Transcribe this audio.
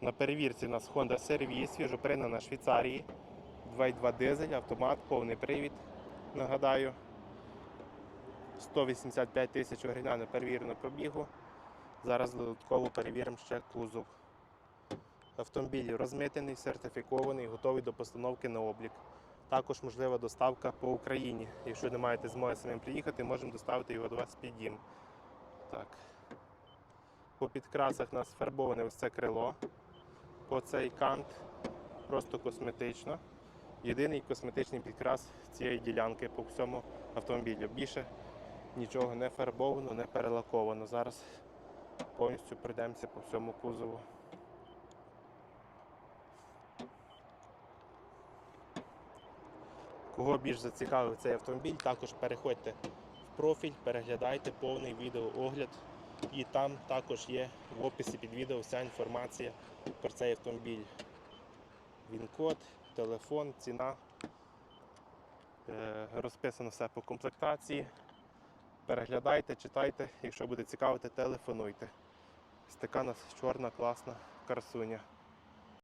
На перевірці у нас Honda CR-V, свіжопринана Швейцарії. 2.2 дизель, автомат, повний привід. Нагадаю. 185 тисяч оригінально перевірено пробігу. Зараз додатково перевіримо ще кузов. Автомобіль розмитений, сертифікований, готовий до постановки на облік. Також можлива доставка по Україні. Якщо не маєте змоги самим приїхати, можемо доставити його до вас під дім. Так. По підкрасах у нас фарбоване ось це крило. По цей кант просто косметично. Єдиний косметичний підкрас цієї ділянки по всьому автомобілю. Більше нічого не фарбовано, не перелаковано. Зараз повністю пройдемося по всьому кузову. Кого більш зацікавив цей автомобіль, також переходьте в профіль, переглядайте повний відеоогляд. І там також є в описі під відео вся інформація про цей автомобіль. Він-код, телефон, ціна. Е, Розписано все по комплектації. Переглядайте, читайте. Якщо буде цікавити, телефонуйте. Ось нас чорна класна красуня.